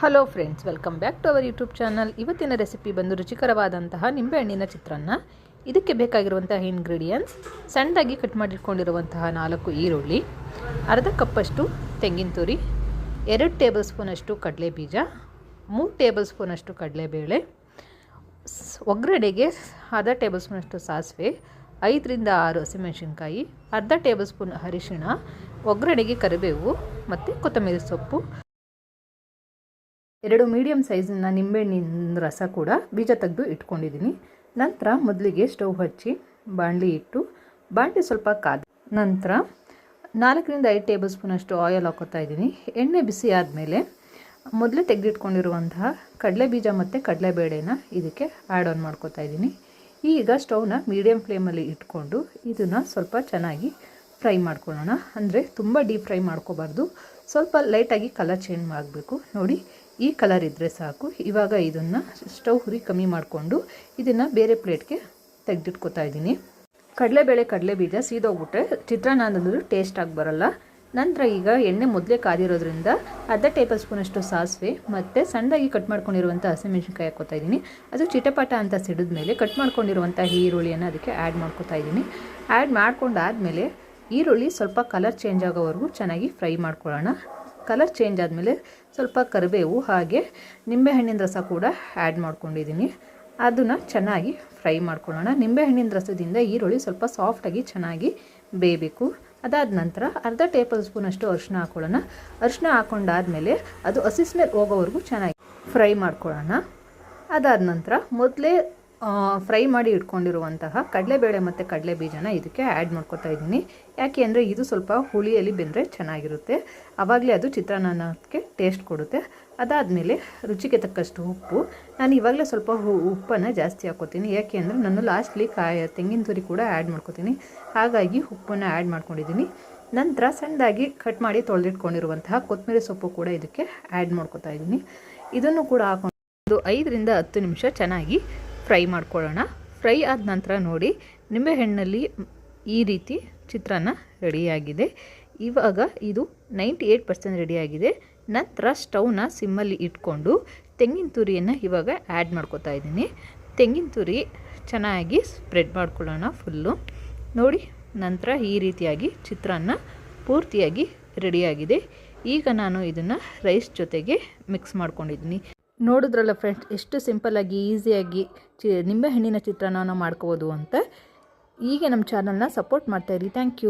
Hello friends welcome back to our YouTube channel ಇವತ್ತಿನ recipe ಬಂದು ರುಚಿಕರವಾದಂತಹ ನಿಂಬೆಹಣ್ಣಿನ ಚಿತ್ರಾನ್ನ. ಇದಕ್ಕೆ ಬೇಕಾಗಿರುವಂತಹ ಇಂಗ್ರೀಡಿಯೆಂಟ್ಸ್ ಸಣ್ಣದಾಗಿ ಕಟ್ ಮಾಡಿಟ್ಕೊಂಡಿರುವಂತಹ ನಾಲ್ಕು ಈರುಳ್ಳಿ, ಅರ್ಧ ಕಪ್ಪಷ್ಟು ತೆಂಗಿನ ತುರಿ, ಎರಡು ಟೇಬಲ್ ಸ್ಪೂನಷ್ಟು ಕಡಲೆ ಬೀಜ ಮೂರು ಟೇಬಲ್ ಸ್ಪೂನಷ್ಟು ಕಡಲೆಬೇಳೆ, ಒಗ್ಗರಣೆಗೆ ಅರ್ಧ ಟೇಬಲ್ ಸ್ಪೂನಷ್ಟು ಸಾಸಿವೆ, ಐದರಿಂದ ಆರು ಹಸಿಮೆಣಸಿನ್ಕಾಯಿ, ಅರ್ಧ ಟೇಬಲ್ ಸ್ಪೂನ್ ಅರಿಶಿಣ, ಒಗ್ಗರಣೆಗೆ ಕರಿಬೇವು ಮತ್ತು ಕೊತ್ತಂಬರಿ ಸೊಪ್ಪು. ಎರಡು ಮೀಡಿಯಂ ಸೈಜಿನ ನಿಂಬೆಹಣ್ಣಿನ ರಸ ಕೂಡ ಬೀಜ ತೆಗೆದು ಇಟ್ಕೊಂಡಿದ್ದೀನಿ. ನಂತರ ಮೊದಲಿಗೆ ಸ್ಟವ್ ಹಚ್ಚಿ ಬಾಣಲಿ ಇಟ್ಟು ಬಾಣಲಿ ಸ್ವಲ್ಪ ಕಾದ ನಂತರ ನಾಲ್ಕರಿಂದ ಐದು ಟೇಬಲ್ ಸ್ಪೂನಷ್ಟು ಆಯಿಲ್ ಹಾಕೋತಾ ಇದ್ದೀನಿ. ಎಣ್ಣೆ ಬಿಸಿ ಆದಮೇಲೆ ಮೊದಲೇ ತೆಗೆದಿಟ್ಕೊಂಡಿರುವಂತಹ ಕಡಲೆ ಬೀಜ ಮತ್ತು ಕಡಲೆಬೇಳೆನ ಇದಕ್ಕೆ ಆ್ಯಡ್ ಆನ್ ಮಾಡ್ಕೋತಾ ಇದ್ದೀನಿ. ಈಗ ಸ್ಟವ್ನ ಮೀಡಿಯಂ ಫ್ಲೇಮಲ್ಲಿ ಇಟ್ಕೊಂಡು ಇದನ್ನು ಸ್ವಲ್ಪ ಚೆನ್ನಾಗಿ ಫ್ರೈ ಮಾಡ್ಕೊಳ್ಳೋಣ. ಅಂದರೆ ತುಂಬ ಡೀಪ್ ಫ್ರೈ ಮಾಡ್ಕೋಬಾರ್ದು. ಸ್ವಲ್ಪ ಲೈಟಾಗಿ ಕಲರ್ ಚೇಂಜ್ ಮಾಡಬೇಕು. ನೋಡಿ, ಈ ಕಲರ್ ಇದ್ದರೆ ಸಾಕು. ಇವಾಗ ಇದನ್ನು ಸ್ಟವ್ ಹುರಿ ಕಮ್ಮಿ ಮಾಡಿಕೊಂಡು ಇದನ್ನು ಬೇರೆ ಪ್ಲೇಟ್ಗೆ ತೆಗೆದಿಟ್ಕೋತಾ ಇದ್ದೀನಿ. ಕಡಲೆಬೇಳೆ ಕಡಲೆ ಬೀಜ ಸೀದೋಗ್ಬಿಟ್ರೆ ಚಿತ್ರಾನ್ನ ಅನ್ನೋದು ಟೇಸ್ಟ್ ಆಗಿ ಬರಲ್ಲ. ನಂತರ ಈಗ ಎಣ್ಣೆ ಮೊದಲೇ ಕಾದಿರೋದ್ರಿಂದ ಅರ್ಧ ಟೇಬಲ್ ಸ್ಪೂನಷ್ಟು ಸಾಸಿವೆ ಮತ್ತು ಸಣ್ಣದಾಗಿ ಕಟ್ ಮಾಡ್ಕೊಂಡಿರುವಂಥ ಹಸಿಮೆಣಸಿನ್ಕಾಯಿ ಹಾಕೋತಾ ಇದ್ದೀನಿ. ಅದು ಚಿಟಪಟ ಅಂತ ಸಿಡಿದ ಮೇಲೆ ಕಟ್ ಮಾಡ್ಕೊಂಡಿರುವಂಥ ಈರುಳ್ಳಿಯನ್ನು ಅದಕ್ಕೆ ಆ್ಯಡ್ ಮಾಡ್ಕೋತಾ ಇದ್ದೀನಿ. ಆ್ಯಡ್ ಮಾಡ್ಕೊಂಡಾದಮೇಲೆ ಈರುಳ್ಳಿ ಸ್ವಲ್ಪ ಕಲರ್ ಚೇಂಜ್ ಆಗೋವರೆಗೂ ಚೆನ್ನಾಗಿ ಫ್ರೈ ಮಾಡ್ಕೊಳ್ಳೋಣ. ಕಲರ್ ಚೇಂಜ್ ಆದಮೇಲೆ ಸ್ವಲ್ಪ ಕರಿಬೇವು ಹಾಗೆ ನಿಂಬೆಹಣ್ಣಿನ ರಸ ಕೂಡ ಆ್ಯಡ್ ಮಾಡ್ಕೊಂಡಿದ್ದೀನಿ. ಅದನ್ನು ಚೆನ್ನಾಗಿ ಫ್ರೈ ಮಾಡ್ಕೊಳ್ಳೋಣ. ನಿಂಬೆಹಣ್ಣಿನ ರಸದಿಂದ ಈರುಳ್ಳಿ ಸ್ವಲ್ಪ ಸಾಫ್ಟಾಗಿ ಚೆನ್ನಾಗಿ ಬೇಯಬೇಕು. ಅದಾದ ನಂತರ ಅರ್ಧ ಟೇಬಲ್ ಸ್ಪೂನಷ್ಟು ಅರಿಶಿನ ಹಾಕೊಳ್ಳೋಣ. ಅರಿಶಿನ ಹಾಕೊಂಡಾದಮೇಲೆ ಅದು ಹಸಿ ಸ್ಮೆಲ್ ಹೋಗೋವರೆಗೂ ಚೆನ್ನಾಗಿ ಫ್ರೈ ಮಾಡ್ಕೊಳ್ಳೋಣ. ಅದಾದ ನಂತರ ಮೊದಲೇ ಫ್ರೈ ಮಾಡಿ ಇಟ್ಕೊಂಡಿರುವಂತಹ ಕಡಲೆಬೇಳೆ ಮತ್ತು ಕಡಲೆ ಬೀಜನ ಇದಕ್ಕೆ ಆ್ಯಡ್ ಮಾಡ್ಕೊತಾ ಇದ್ದೀನಿ. ಯಾಕೆ ಅಂದರೆ ಇದು ಸ್ವಲ್ಪ ಹುಳಿಯಲ್ಲಿ ಬೆಂದರೆ ಚೆನ್ನಾಗಿರುತ್ತೆ. ಆವಾಗಲೇ ಅದು ಚಿತ್ರಾನ್ನಕ್ಕೆ ಟೇಸ್ಟ್ ಕೊಡುತ್ತೆ. ಅದಾದಮೇಲೆ ರುಚಿಗೆ ತಕ್ಕಷ್ಟು ಉಪ್ಪು. ನಾನು ಇವಾಗಲೇ ಸ್ವಲ್ಪ ಉಪ್ಪನ್ನು ಜಾಸ್ತಿ ಹಾಕ್ಕೋತೀನಿ. ಯಾಕೆ ಅಂದರೆ ನಾನು ಲಾಸ್ಟ್ಲಿ ಕಾಯ, ತೆಂಗಿನ ತುರಿ ಕೂಡ ಆ್ಯಡ್ ಮಾಡ್ಕೋತೀನಿ. ಹಾಗಾಗಿ ಉಪ್ಪನ್ನು ಆ್ಯಡ್ ಮಾಡ್ಕೊಂಡಿದ್ದೀನಿ. ನಂತರ ಸಣ್ಣದಾಗಿ ಕಟ್ ಮಾಡಿ ತೊಳೆದಿಟ್ಕೊಂಡಿರುವಂತಹ ಕೊತ್ತಂಬರಿ ಸೊಪ್ಪು ಕೂಡ ಇದಕ್ಕೆ ಆ್ಯಡ್ ಮಾಡ್ಕೋತಾ ಇದ್ದೀನಿ. ಇದನ್ನು ಕೂಡ ಹಾಕೊಂಡು ಒಂದು ಐದರಿಂದ ಹತ್ತು ನಿಮಿಷ ಚೆನ್ನಾಗಿ ಫ್ರೈ ಮಾಡ್ಕೊಳ್ಳೋಣ. ಫ್ರೈ ಆದ ನಂತರ ನೋಡಿ ನಿಂಬೆಹಣ್ಣಲ್ಲಿ ಈ ರೀತಿ ಚಿತ್ರಾನ್ನ ರೆಡಿಯಾಗಿದೆ ಇವಾಗ ಇದು ನೈಂಟಿ ಏಯ್ಟ್ ಪರ್ಸೆಂಟ್ ರೆಡಿಯಾಗಿದೆ ನಂತರ ಸ್ಟವ್ನ ಸಿಮ್ಮಲ್ಲಿ ಇಟ್ಕೊಂಡು ತೆಂಗಿನ ತುರಿಯನ್ನು ಇವಾಗ ಆ್ಯಡ್ ಮಾಡ್ಕೊತಾ ಇದ್ದೀನಿ. ತೆಂಗಿನ ತುರಿ ಚೆನ್ನಾಗಿ ಸ್ಪ್ರೆಡ್ ಮಾಡ್ಕೊಳ್ಳೋಣ ಫುಲ್ಲು ನೋಡಿ, ನಂತರ ಈ ರೀತಿಯಾಗಿ ಚಿತ್ರಾನ್ನ ಪೂರ್ತಿಯಾಗಿ ರೆಡಿಯಾಗಿದೆ ಈಗ ನಾನು ಇದನ್ನು ರೈಸ್ ಜೊತೆಗೆ ಮಿಕ್ಸ್ ಮಾಡ್ಕೊಂಡಿದ್ದೀನಿ. ನೋಡಿದ್ರಲ್ಲ ಫ್ರೆಂಡ್ಸ್ ಎಷ್ಟು ಸಿಂಪಲ್ಲಾಗಿ ಈಸಿಯಾಗಿ ಚಿ ನಿಂಬೆಹಣ್ಣಿನ ಚಿತ್ರಾನ್ನವನ್ನು ಮಾಡ್ಕೋಬೋದು ಅಂತ. ಹೀಗೆ ನಮ್ಮ ಚಾನಲ್ನ ಸಪೋರ್ಟ್ ಮಾಡ್ತಾಯಿರಿ ಥ್ಯಾಂಕ್ ಯು